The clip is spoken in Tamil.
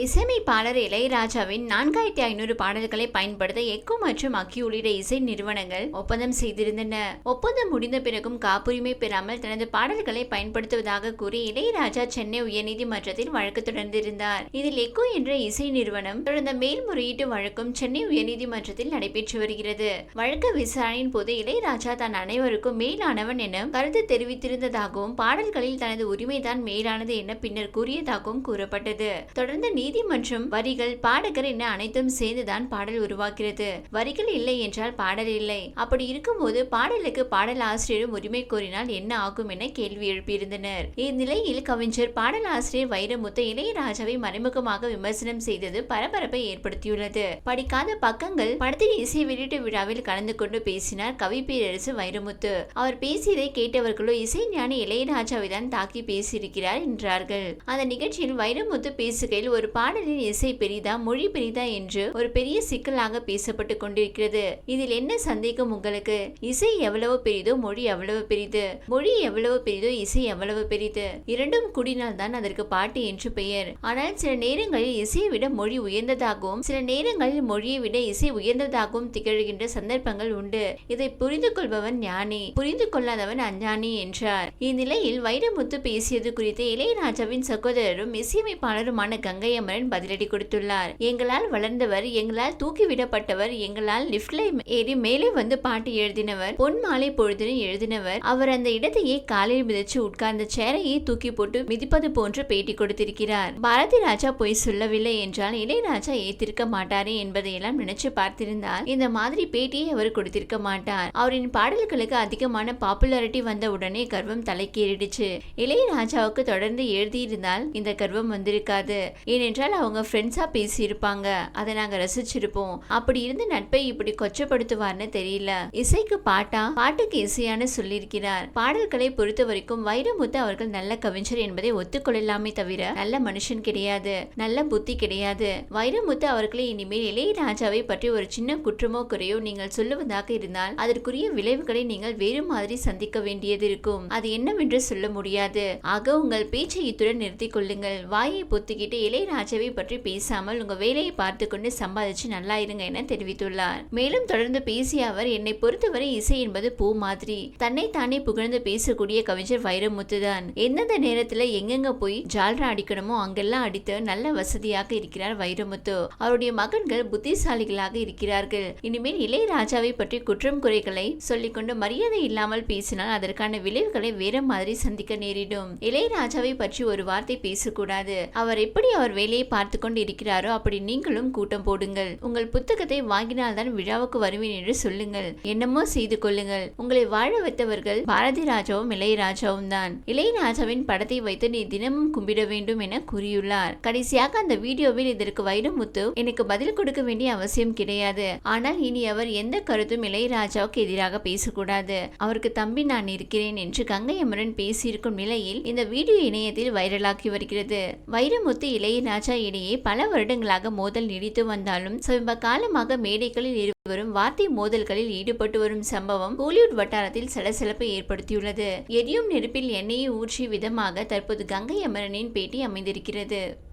இசையமைப்பாளர் இளையராஜாவின் நான்காயிரத்தி ஐநூறு பாடல்களை பயன்படுத்த எக்கோ மற்றும் அக்கி உள்ளிட்ட இசை நிறுவனங்கள் ஒப்பந்தம் செய்திருந்தன. ஒப்பந்தம் முடிந்த பிறகும் காப்புரிமை பெறாமல் தனது பாடல்களை பயன்படுத்துவதாக கூறி இளையராஜா சென்னை உயர்நீதிமன்றத்தில் வழக்கு தொடர்ந்திருந்தார். இதில் எக்கோ என்ற இசை நிறுவனம் தொடர்ந்த மேல்முறையீட்டு வழக்கும் சென்னை உயர்நீதிமன்றத்தில் நடைபெற்று வருகிறது. வழக்கு விசாரணையின் போது இளையராஜா தான் அனைவருக்கும் மேலானவன் என கருத்து தெரிவித்திருந்ததாகவும் பாடல்களில் தனது உரிமைதான் மேலானது என பின்னர் கூறியதாகவும் கூறப்பட்டது. தொடர்ந்து நீதிமன்றம் வரிகள் பாடகர் என அனைத்தும் சேர்ந்துதான் பாடல் உருவாக்கிறது வரிகள் இல்லை என்றால் பாடல் இல்லை. அப்படி இருக்கும்போது பாடலுக்கு பாடல் ஆசிரியரும் உரிமை கோரினால் என்ன ஆகும் என கேள்வி எழுப்பியிருந்தனர். இந்நிலையில் கவிஞர் பாடல் ஆசிரியர் வைரமுத்து இளையராஜாவை மறைமுகமாக விமர்சனம் செய்தது பரபரப்பை ஏற்படுத்தியுள்ளது. படிக்காத பக்கங்கள் படத்தின் இசை வெளியீட்டு விழாவில் கலந்து கொண்டு பேசினார் கவி பேரரசு வைரமுத்து. அவர் பேசியதை கேட்டவர்களோ இசை ஞானி இளையராஜாவை தான் தாக்கி பேசியிருக்கிறார் என்றார்கள். அந்த நிகழ்ச்சியில் வைரமுத்து பேசுகையில் ஒரு பாடலின் இசை பெரிதா மொழி பெரிதா என்று ஒரு பெரிய சிக்கலாக பேசப்பட்டு கொண்டிருக்கிறது. இதில் என்ன சந்தேகம் உங்களுக்கு? இசை எவ்வளவு பெரிதோ மொழி எவ்வளவு பெரிது? மொழி எவ்வளவு பெரிதோ இசை எவ்வளவு பெரிது? இரண்டும் கூடினால் தான் அதற்கு பாட்டு என்று பெயர். ஆனால் சில நேரங்களில் இசையை விட மொழி உயர்ந்ததாகவும் சில நேரங்களில் மொழியை விட இசை உயர்ந்ததாகவும் திகழ்கின்ற சந்தர்ப்பங்கள் உண்டு. இதை புரிந்து கொள்பவன் ஞானி புரிந்து கொள்ளாதவன் அஞ்ஞானி என்றார். இந்நிலையில் வைரமுத்து பேசியது குறித்து இளையராஜாவின் சகோதரரும் இசையமைப்பாளருமான கங்கை அமரன் பதிலடி கொடுத்துள்ளார். எங்களால் வளர்ந்தவர் எங்களால் தூக்கிவிடப்பட்டவர் எங்களால் லிப்ட்ல ஏறி மேலே வந்து பாட்டு எழுதினவர் பொன் மாலை பொழுதுன்னு எழுதினவர் அவர் அந்த இடத்தையே காலில் மிதிச்சு உட்கார்ந்த சேரையே தூக்கி போட்டு மிதிப்பது போன்று பேட்டி கொடுத்திருக்கிறார். பாரதி ராஜா பொய் சொல்லவில்லை என்றால் இளையராஜா ஏத்திருக்க மாட்டாரே என்பதையெல்லாம் நினைச்சு பார்த்திருந்தால் இந்த மாதிரி பேட்டியை அவர் கொடுத்திருக்க மாட்டார். அவரின் பாடல்களுக்கு அதிகமான பாப்புலாரிட்டி வந்த உடனே கர்வம் தலைக்கேறிடுச்சு. இளையராஜாவுக்கு தொடர்ந்து எழுதியிருந்தால் இந்த கர்வம் வந்திருக்காது. ஏனென்றால் அவங்க ஃப்ரெண்ட்ஸாக பேசியிருப்பாங்க. அதை நாங்க ரசிச்சிருப்போம். அப்படி இருந்த நட்பை இப்படி கொச்சப்படுத்துவார்னு தெரியல. இசைக்கு பாட்டா? பாட்டுக்கு இசையான சொல்லியிருக்கிறார். பாடல்களை பொறுத்த வரைக்கும் வைரமுத்து அவர்கள் நல்ல கவிஞர் என்பதை ஒத்துக்கொள்ளலாமே தவிர நல்ல மனுஷன் கிடையாது. நல்ல புத்தி கிடையாது. வைரமுத்து அவர்களை இனிமேல் இளையராஜாவை பற்றி ஒரு சின்ன குற்றமோ குறையோ நீங்கள் சொல்லுவதாக இருந்தால் அதற்குரிய விளைவுகளை நீங்கள் வேறு மாதிரி சந்திக்க வேண்டியது இருக்கும். அது என்னவென்று சொல்ல முடியாது. ஆக உங்கள் பேச்சை இத்துடன் நிறுத்திக் கொள்ளுங்கள். வாயை பொத்திக்கிட்டு இளையராஜாவை பற்றி பேசாமல் உங்க வேலையை பார்த்து கொண்டு சம்பாதிச்சு நல்லா இருங்க என தெரிவித்துள்ளார். மேலும் தொடர்ந்து பேசிய அவர் என்னை பொறுத்தவரை இசை என்பது பூ மாதிரி. தன்னை தானே புகழ்ந்து பேசக்கூடிய கவிஞர் வைரமுத்து தான் எந்தெந்த நேரத்துல எங்கெங்க போய் ஜால்ரா அடிக்கணுமோ அங்கெல்லாம் அடித்து நல்ல வசதியாக இருக்கிறார் வைரமுத்து. அவருடைய மகன்கள் புத்திசாலிகளாக இருக்கிறார்கள். இனிமேல் இளையராஜாவை பற்றி குற்றம் குறைகளை சொல்லிக்கொண்டு மரியாதை இல்லாமல் பேசினால் அதற்கான விளைவுகளை வேற மாதிரி சந்திக்க நேரிடும். இளையராஜாவை பற்றி ஒரு வார்த்தை பேசக்கூடாது. அவர் எப்படி அவர் வேலையை பார்த்து கொண்டு இருக்கிறாரோ அப்படி நீங்களும் கூட்டம் போடுங்கள். உங்கள் புத்தகத்தை வாங்கினால்தான் விழாவுக்கு வருவேன் என்று சொல்லுங்கள். என்னமோ செய்து கொள்ளுங்கள். உங்களை வாழ வைத்தவர்கள் பாரதி ராஜாவும் இளையராஜாவும் தான். இளையராஜாவின் படத்தை வைத்து நீ தினமும் கும்பிட வேண்டும் என கூறியுள்ளார். கடைசியாக அந்த வீடியோவில் இதற்கு வைரமுத்து எனக்கு பதில் கொடுக்க வேண்டிய அவசியம் கிடையாது. ஆனால் இனி அவர் எந்த கருத்தும் இளையராஜாவுக்கு எதிராக பேசக்கூடாது. அவருக்கு தம்பி நான் இருக்கிறேன் என்று கங்கை அமரன் பேசியிருக்கும் நிலையில் இந்த வீடியோ இணையத்தில் வைரலாகி வருகிறது. வைரமுத்து இளையராஜா இடையே பல வருடங்களாக மோதல் நீடித்து வந்தாலும் சமீப காலமாக மேடைகளில் இருவரும் வார்த்தை மோதல்களில் ஈடுபட்டு வரும் சம்பவம் கோலிவுட் வட்டாரத்தில் சலசலப்பை ஏற்படுத்தியுள்ளது. எரியும் நெருப்பில் எண்ணெயை ஊற்றிய விதமாக தற்போது கங்கை அமரனின் பேட்டி அமைந்திருக்கிறது.